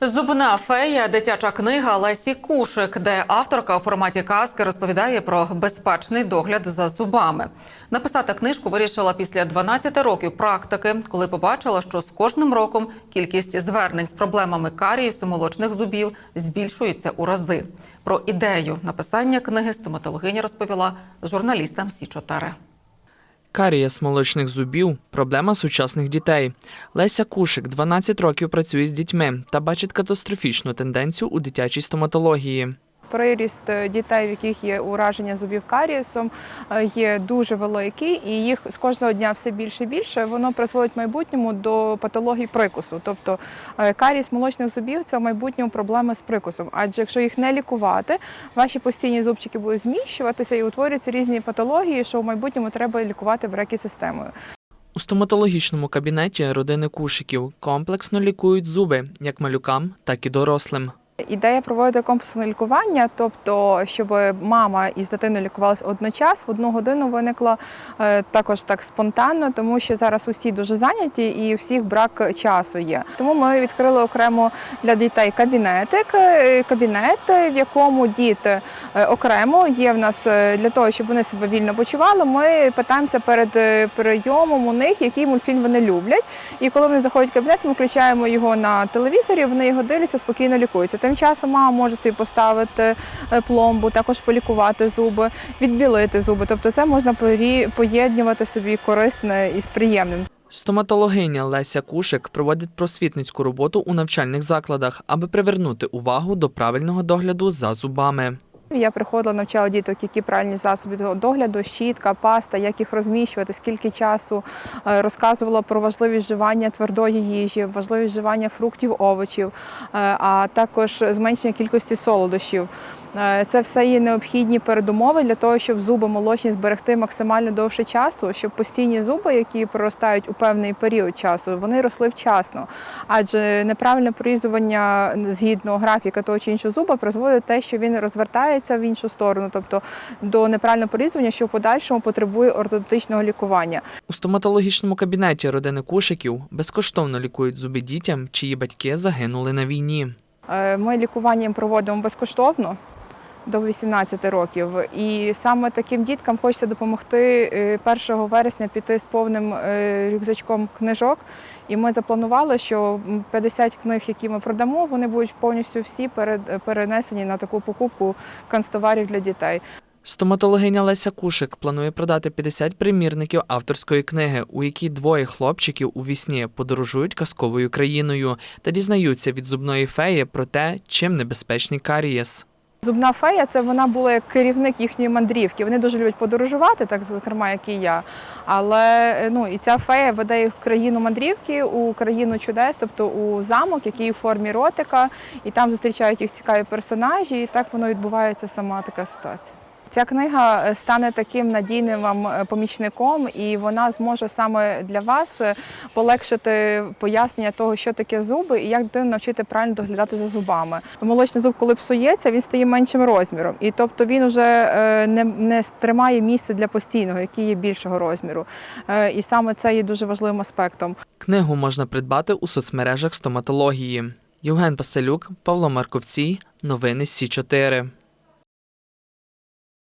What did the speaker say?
Зубна фея дитяча книга Лесі Кушик, де авторка у форматі казки розповідає про безпечний догляд за зубами. Написати книжку вирішила після 12 років практики, коли побачила, що з кожним роком кількість звернень з проблемами карієсу молочних зубів збільшується у рази. Про ідею написання книги стоматологиня розповіла журналістам Сі 4 Карієс молочних зубів проблема сучасних дітей. Леся Кушик 12 років працює з дітьми та бачить катастрофічну тенденцію у дитячій стоматології. Приріст е, дітей, в яких є ураження зубів карієсом, е, є дуже великий, і їх з кожного дня все більше і більше. Воно призводить в майбутньому до патології прикусу. Тобто е, карієс молочних зубів це в майбутньому проблеми з прикусом. Адже якщо їх не лікувати, ваші постійні зубчики будуть зміщуватися і утворюються різні патології, що в майбутньому треба лікувати брекісистемою. У стоматологічному кабінеті родини Кушиків комплексно лікують зуби як малюкам, так і дорослим. Ідея проводити комплексне лікування, тобто, щоб мама із дитиною лікувалися одночасно, в одну годину виникла е, також так спонтанно, тому що зараз усі дуже зайняті і у всіх брак часу є. Тому ми відкрили окремо для дітей кабінетик, е, кабінет, в якому діти е, окремо є в нас для того, щоб вони себе вільно почували. Ми питаємося перед прийомом у них, який мультфільм вони люблять. І коли вони заходять в кабінет, ми включаємо його на телевізорі, вони його дивляться, спокійно лікуються. Тим часом мама може собі поставити е, пломбу, також полікувати зуби, відбілити зуби. Тобто це можна поєднувати собі корисне із приємним. Стоматологиня Леся Кушик проводить просвітницьку роботу у навчальних закладах, аби привернути увагу до правильного догляду за зубами. Я приходила, навчала діток, які правильні засоби догляду, щітка, паста, як їх розміщувати, скільки часу. Е, Розказувала про важливість вживання твердої їжі, важливість вживання фруктів, овочів, е, а також зменшення кількості солодощів. Е, Це все є необхідні передумови для того, щоб зуби молочні зберегти максимально довше часу, щоб постійні зуби, які проростають у певний період часу, вони росли вчасно. Адже неправильне порізування згідно графіка того чи іншого зуба призводить те, що він розвертається в іншу сторону, тобто до неправильного порізування, що в подальшому потребує ортодонтичного лікування. У стоматологічному кабінеті родини Кушиків безкоштовно лікують зуби дітям, чиї батьки загинули на війні. Е, Ми лікування їм проводимо безкоштовно. До 18 років, і саме таким діткам хочеться допомогти е, 1 вересня піти з повним е, рюкзачком книжок. І ми запланували, що м, 50 книг, які ми продамо, вони будуть повністю всі перенесені на таку покупку канцтоварів для дітей. Стоматологиня Леся Кушик планує продати 50 примірників авторської книги, у якій двоє хлопчиків у вісні подорожують казковою країною та дізнаються від зубної феї про те, чим небезпечний карієс. Зубна фея це вона була як керівник їхньої мандрівки. Вони дуже люблять подорожувати, так зокрема, як і я. Але ну і ця фея веде їх в країну мандрівки, у країну чудес, тобто у замок, який у формі ротика, і там зустрічають їх цікаві персонажі, і так воно відбувається сама така ситуація. Ця книга е, стане таким надійним вам е, помічником, і вона зможе саме для вас е, полегшити пояснення того, що таке зуби, і як дитину навчити правильно доглядати за зубами. Молочний зуб, коли псується, він стає меншим розміром, і тобто він вже не, не тримає місце для постійного, який є більшого розміру. І саме це є дуже важливим аспектом. Книгу можна придбати у соцмережах стоматології. Євген Паселюк, Павло Марковцій, новини Сі 4